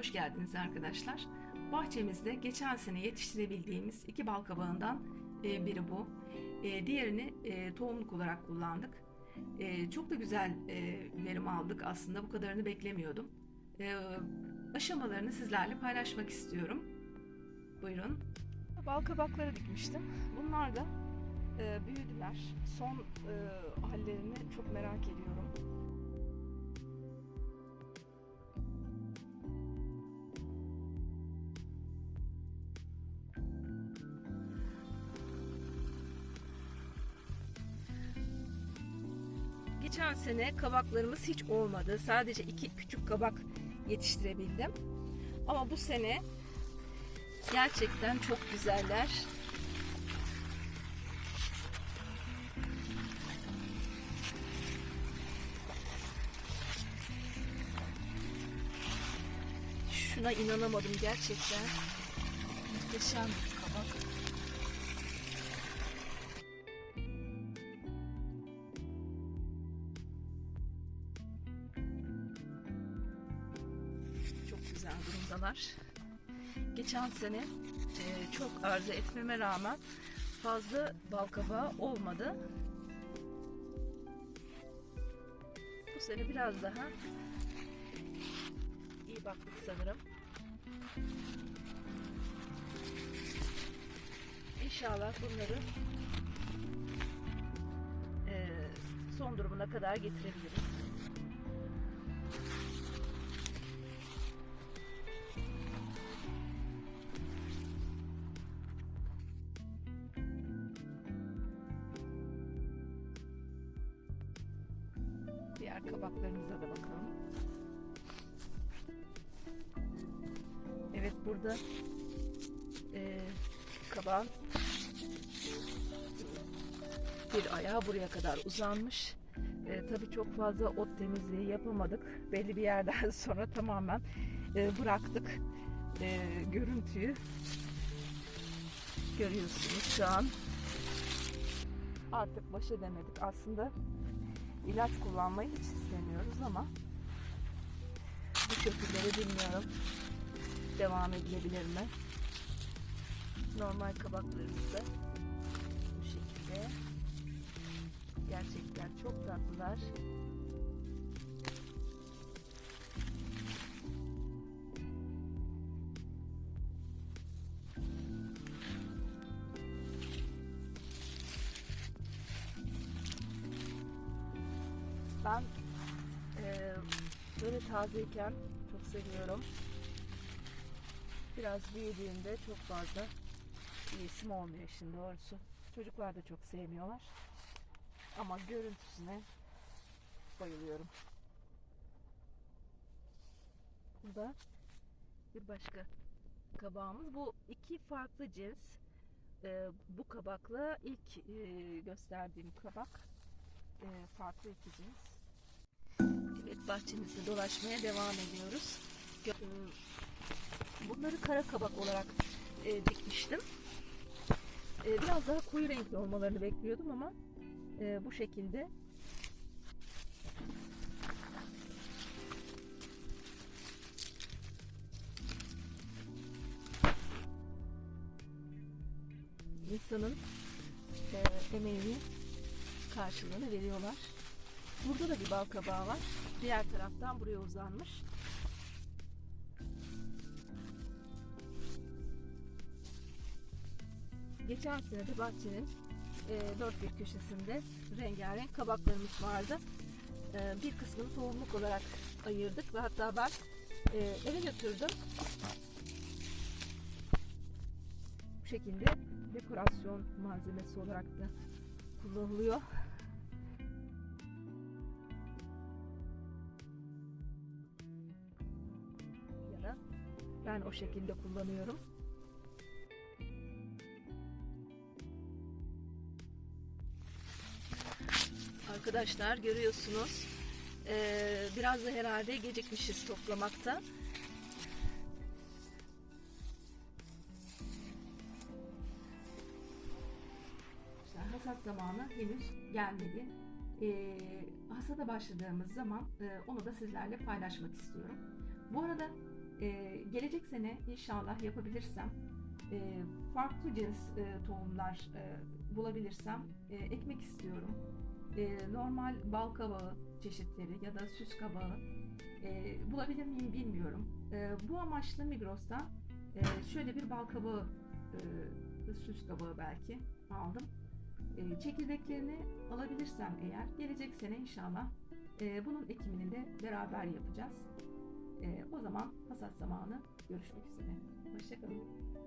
Hoş geldiniz arkadaşlar. Bahçemizde geçen sene yetiştirebildiğimiz iki bal kabağından e, biri bu. E, diğerini e, tohumluk olarak kullandık. Çok da güzel verim aldık aslında. Bu kadarını beklemiyordum. Aşamalarını sizlerle paylaşmak istiyorum. Buyurun. Bal kabakları dikmiştim. Bunlar da büyüdüler. Son hallerini çok merak ediyorum. Geçen sene kabaklarımız hiç olmadı. Sadece iki küçük kabak yetiştirebildim. Ama bu sene gerçekten çok güzeller. Şuna inanamadım gerçekten. Muhteşem bir kabak. Güzel durumdalar. Geçen sene e, çok arzu etmeme rağmen fazla bal kabağı olmadı. Bu sene biraz daha iyi baktık sanırım. İnşallah bunları e, son durumuna kadar getirebiliriz. Diğer kabaklarımıza da bakalım. Evet burada e, kabağın bir ayağı buraya kadar uzanmış. E, tabii çok fazla ot temizliği yapamadık. Belli bir yerden sonra tamamen e, bıraktık. E, görüntüyü görüyorsunuz şu an. Artık baş edemedik. Aslında ilaç kullanmayı hiç istemiyoruz ama bu şekilde de bilmiyorum devam edilebilir mi? Normal kabaklarımız da bu şekilde. Gerçekten çok tatlılar. Ben eee, böyle tazeyken çok seviyorum. Biraz büyüdüğünde çok fazla bir isim olmuyor işin doğrusu. Çocuklar da çok sevmiyorlar. Ama görüntüsüne bayılıyorum. Bu da bir başka kabağımız. Bu iki farklı cins. Ee, bu kabakla ilk e, gösterdiğim kabak e, farklı iki cins. Evet bahçemizde dolaşmaya devam ediyoruz. Bunları kara kabak olarak e, dikmiştim. E, biraz daha koyu renkli olmalarını bekliyordum ama e, bu şekilde insanın e, emeğini karşılığını veriyorlar. Burada da bir bal kabağı var. Diğer taraftan buraya uzanmış. Geçen sene de bahçenin e, dört bir köşesinde rengarenk kabaklarımız vardı. E, bir kısmını tohumluk olarak ayırdık ve hatta ben e, eve götürdüm. Bu şekilde dekorasyon malzemesi olarak da kullanılıyor. Ben o şekilde kullanıyorum. Arkadaşlar görüyorsunuz. Ee, biraz da herhalde gecikmişiz toplamakta. Hasat zamanı henüz gelmedi. Ee, hasada başladığımız zaman e, onu da sizlerle paylaşmak istiyorum. Bu arada E, gelecek sene inşallah yapabilirsem e, farklı cins e, tohumlar e, bulabilirsem e, ekmek istiyorum. E, normal bal kabağı çeşitleri ya da süs kabağı e, bulabilir miyim bilmiyorum. E, bu amaçla Migros'ta e, şöyle bir bal kabağı, e, süs kabağı belki aldım. E, çekirdeklerini alabilirsem eğer gelecek sene inşallah e, bunun ekimini de beraber yapacağız. E, o zaman hasat zamanı görüşmek üzere. Hoşçakalın.